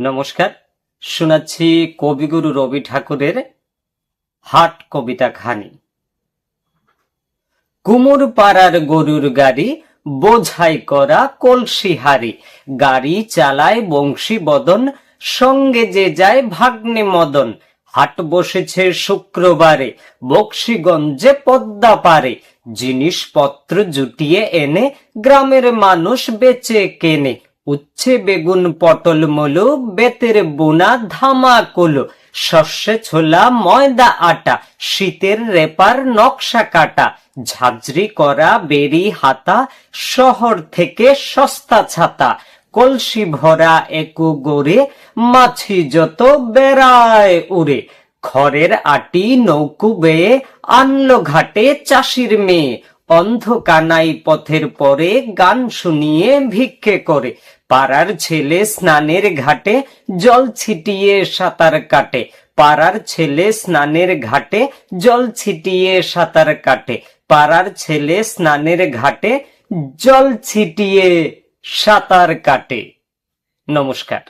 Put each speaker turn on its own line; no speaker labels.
নমস্কার, শোনাচ্ছি কবিগুরু রবি ঠাকুরের হাট কবিতা খানি। কুমুর পাড়ার গরুর গাড়ি, বোঝাই করা কলসি হারি গাড়ি চালায় বংশী বদন, সঙ্গে যে যায় ভাগ্নে মদন, হাট বসেছে শুক্রবারে, বক্সিগঞ্জে পদ্মা পারে, জিনিসপত্র জুটিয়ে এনে গ্রামের মানুষ বেচে কেনে উচ্ছে বেগুন পটল মলো, বেতের বোনা ধামা কলো শস্যে ছোলা, ময়দা আটা, শীতের রেপার নকশা কাটা, ঝাঁঝরি করা বেরি হাতা, শহর থেকে সস্তা ছাতা, কলসি ভরা একু গড়ে, মাছি যত বেড়ায় উড়ে খড়ের আটি নৌকু বেয়ে আনলো ঘাটে চাষির মেয়ে অন্ধ কানাই পথের পরে গান শুনিয়ে ভিক্ষে করে। পাড়ার ছেলে স্নানের ঘাটে জল ছিটিয়ে সাঁতার কাটে। পাড়ার ছেলে স্নানের ঘাটে জল ছিটিয়ে সাঁতার কাটে। পাড়ার ছেলে স্নানের ঘাটে জল ছিটিয়ে সাঁতার কাটে। নমস্কার।